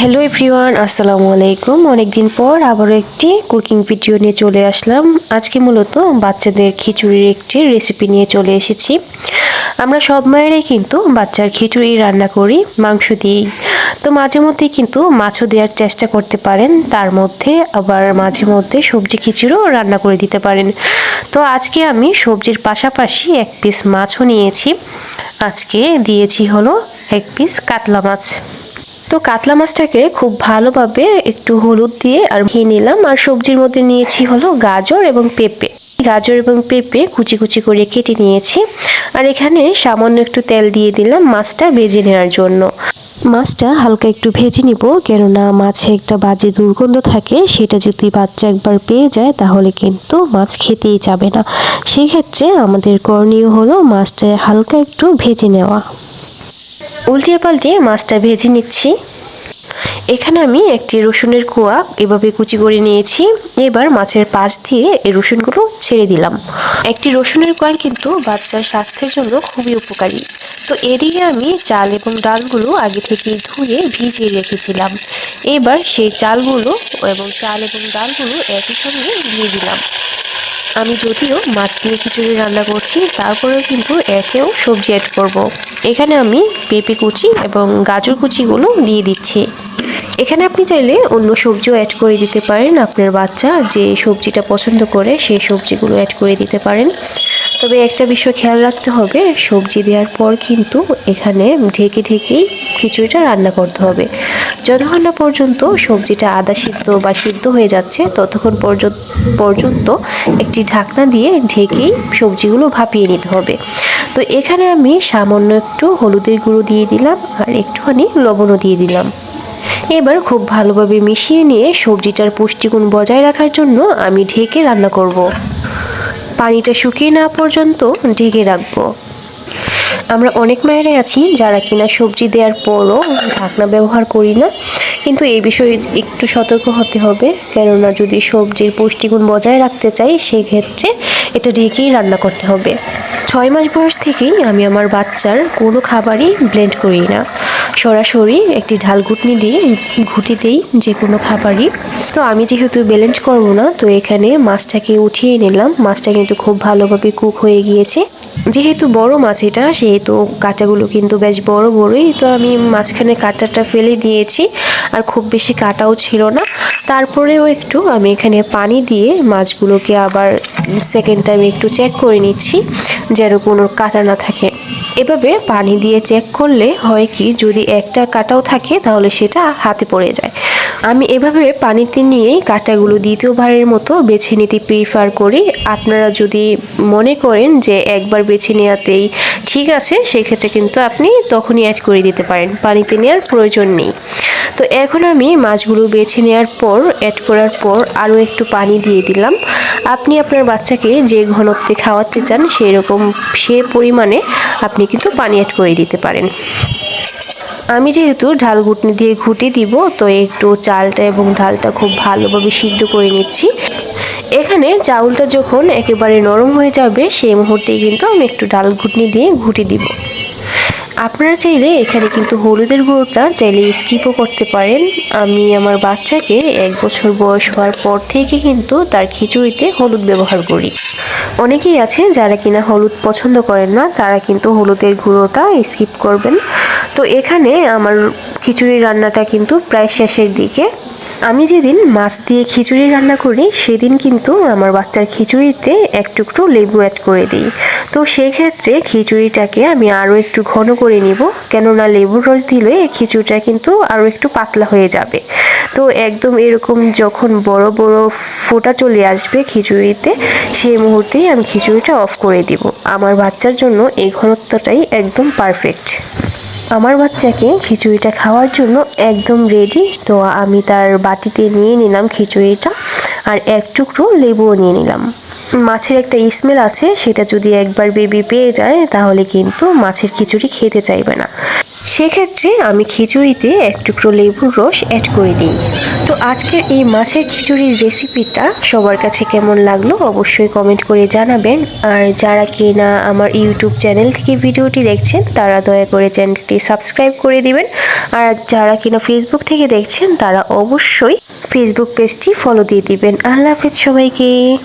Hello everyone আসসালামু আলাইকুম। অনেকদিন পর আবারও একটি কুকিং ভিডিও নিয়ে চলে আসলাম। আজকে মূলত বাচ্চাদের খিচুড়ির একটি রেসিপি নিয়ে চলে এসেছি। আমরা সব মায়েরাই কিন্তু বাচ্চার খিচুড়ি রান্না করি, মাংস দিয়েই তো মাঝে মধ্যে কিন্তু মাছও দেওয়ার চেষ্টা করতে পারেন। তার মধ্যে আবার মাঝে মধ্যে সবজি খিচুড়িও রান্না করে দিতে পারেন। তো আজকে আমি সবজির পাশাপাশি এক পিস মাছও নিয়েছি। আজকে দিয়েছি হলো এক পিস কাতলা মাছ। তো কাতলা মাছটাকে খুব ভালোভাবে একটু হলুদ দিয়ে আর ভেঙে নিলাম। আর সবজির মধ্যে নিয়েছি হলো গাজর এবং পেঁপে। গাজর এবং পেঁপে কুচি কুচি করে কেটে নিয়েছি। আর এখানে সামান্য একটু তেল দিয়ে দিলাম মাছটা ভেজে নেওয়ার জন্য। মাছটা হালকা একটু ভেজে নিব, কেননা মাছে একটা বাজে দুর্গন্ধ থাকে, সেটা যদি বাচ্চা একবার পেয়ে যায় তাহলে কিন্তু মাছ খেতেই যাবে না। সেই ক্ষেত্রে আমাদের করণীয় হলো মাছটা হালকা একটু ভেজে নেওয়া। উল্টিয়ে পাল্টিয়ে মাছটা ভেজে নিচ্ছি। এখানে আমি একটি রসুনের কোয়া এভাবে কুচি করে নিয়েছি। এবার মাছের পাশ দিয়ে এই রসুনগুলো ছেড়ে দিলাম। একটি রসুনের কোয়া কিন্তু বাচ্চার স্বাস্থ্যের জন্য খুবই উপকারী। তো এদিকে আমি চাল এবং ডালগুলো আগে থেকে ধুয়ে ভিজিয়ে রেখেছিলাম। এবার সেই চালগুলো এবং চাল এবং ডালগুলো একই সঙ্গে দিয়ে দিলাম। আমি যদিও মাছ দিয়ে খিচুড়ি রান্না করছি, তারপরেও কিন্তু একেও সবজি অ্যাড করব। এখানে আমি পেঁপে কুচি এবং গাজর কুচিগুলো দিয়ে দিচ্ছি। এখানে আপনি চাইলে অন্য সবজিও অ্যাড করে দিতে পারেন। আপনার বাচ্চা যে সবজিটা পছন্দ করে, সেই সবজিগুলো অ্যাড করে দিতে পারেন। তবে একটা বিষয় খেয়াল রাখতে হবে, সবজি দেওয়ার পর কিন্তু এখানে ঢেকে ঢেকেই খিচুড়িটা রান্না করতে হবে। যতক্ষণ না পর্যন্ত সবজিটা আদা সিদ্ধ বা সিদ্ধ হয়ে যাচ্ছে, ততক্ষণ পর্যন্ত পর্যন্ত একটি ঢাকনা দিয়ে ঢেকেই সবজিগুলো ভাপিয়ে নিতে হবে। তো এখানে আমি সামান্য একটু হলুদের গুঁড়ো দিয়ে দিলাম আর একটুখানি লবণও দিয়ে দিলাম। এবার খুব ভালোভাবে মিশিয়ে নিয়ে সবজিটার পুষ্টিগুণ বজায় রাখার জন্য আমি ঢেকে রান্না করব। পানিটা শুকিয়ে না পর্যন্ত ঢেকে রাখব। আমরা অনেক মায়েরাই আছি যারা কিনা সবজি দেওয়ার পরও ঢাকনা ব্যবহার করি না। কিন্তু এই বিষয়ে একটু সতর্ক হতে হবে। কেননা যদি সবজির পুষ্টিগুণ বজায় রাখতে চাই, সেক্ষেত্রে এটা ঢেকেই রান্না করতে হবে। ছয় মাস বয়স থেকেই আমি আমার বাচ্চার কোনো খাবারই ব্লেন্ড করি না। সরাসরি একটি ঢাল ঘুটনি দিয়ে, ঘুটি দেই যে কোনো খাবারই। তো আমি যেহেতু ব্যালেন্স করব না, তো এখানে মাছটাকে উঠিয়ে নিলাম। মাছটা কিন্তু খুব ভালোভাবে কুক হয়ে গিয়েছে। যেহেতু বড় মাছ এটা, সেহেতু কাঁটাগুলো কিন্তু বেশ বড় বড়ই, তো আমি মাঝখানে কাঁটাটা ফেলে দিয়েছি আর খুব বেশি কাটাও ছিল না। তারপরেও একটু আমি এখানে পানি দিয়ে মাছগুলোকে আবার সেকেন্ড টাইম একটু চেক করে নিচ্ছি, যেন কোনো কাটা না থাকে। এভাবে পানি দিয়ে চেক করলে হয় কি, যদি একটা কাটাও থাকে তাহলে সেটা হাতে পড়ে যায়। আমি এভাবে পানিতে নিয়েই কাটাগুলো দ্বিতীয়বারের মতো বেছে নিতে প্রিফার করি। আপনারা যদি মনে করেন যে একবার বেছে নেওয়াতেই ঠিক আছে, সেক্ষেত্রে কিন্তু আপনি তখনই অ্যাড করে দিতে পারেন। পানিতে নেওয়ার প্রয়োজন নেই। তো এখন আমি মাছগুলো বেছে নেওয়ার পর অ্যাড করার পর আরও একটু পানি দিয়ে দিলাম। আপনি আপনার বাচ্চাকে যে ঘনত্বে খাওয়াতে চান সেই রকম সে পরিমাণে আপনি কিন্তু পানি অ্যাড করে দিতে পারেন। আমি যেহেতু ঢাল ঘুটনি দিয়ে ঘুটে দিব, তো একটু চালটা এবং ঢালটা খুব ভালোভাবে সিদ্ধ করে নিচ্ছি। এখানে চাউলটা যখন একেবারে নরম হয়ে যাবে, সেই মুহূর্তেই কিন্তু আমি একটু ঢাল ঘুটনি দিয়ে ঘুটে দিব। আপনারা চাইলে এখানে কিন্তু হলুদের গুঁড়োটা চাইলে স্কিপও করতে পারেন। আমি আমার বাচ্চাকে এক বছর বয়স হওয়ার পর থেকে কিন্তু তার খিচুড়িতে হলুদ ব্যবহার করি। অনেকেই আছে যারা কিনা হলুদ পছন্দ করেন না, তারা কিন্তু হলুদের গুঁড়োটা স্কিপ করবেন। তো এখানে আমার খিচুড়ি রান্নাটা কিন্তু প্রায় শেষের দিকে। আমি যেদিন মাছ দিয়ে খিচুড়ি রান্না করি, সেদিন কিন্তু আমার বাচ্চার খিচুড়িতে এক টুকরো লেবু অ্যাড করে দিই। তো সেক্ষেত্রে খিচুড়িটাকে আমি আরও একটু ঘন করে নিব, কেননা লেবুর রস দিলে খিচুড়িটা কিন্তু আরও একটু পাতলা হয়ে যাবে। তো একদম এরকম যখন বড় বড় ফোঁটা চলে আসবে খিচুড়িতে, সেই মুহূর্তেই আমি খিচুড়িটা অফ করে দিব। আমার বাচ্চার জন্য এই ঘনত্বটাই একদম পারফেক্ট আমার বাচ্চাকে খিচুড়িটা খাওয়ার জন্য একদম রেডি তো আমি তার বাটিতে নিয়ে নিলাম খিচুড়িটা আর এক টুকরো লেবুও নিয়ে নিলাম। মাছের একটা স্মেল আছে, সেটা যদি একবার বেবি পেয়ে যায়, তাহলে কিন্তু মাছের খিচুড়ি খেতে চাইবে না। সেক্ষেত্রে আমি খিচুড়িতে এক টুকরো লেবুর রস অ্যাড করে দিই। আজকের এই মাছের খিচুড়ির রেসিপিটা সবার কাছে কেমন লাগল অবশ্যই কমেন্ট করে জানাবেন। আর যারা কি না আমার ইউটিউব চ্যানেল থেকে ভিডিওটি দেখছেন, তারা দয়া করে চ্যানেলটি সাবস্ক্রাইব করে দিবেন। আর যারা কিনা ফেসবুক থেকে দেখছেন, তারা অবশ্যই ফেসবুক পেজটি ফলো দিয়ে দিবেন। আল্লাহ হাফিজ সবাইকে।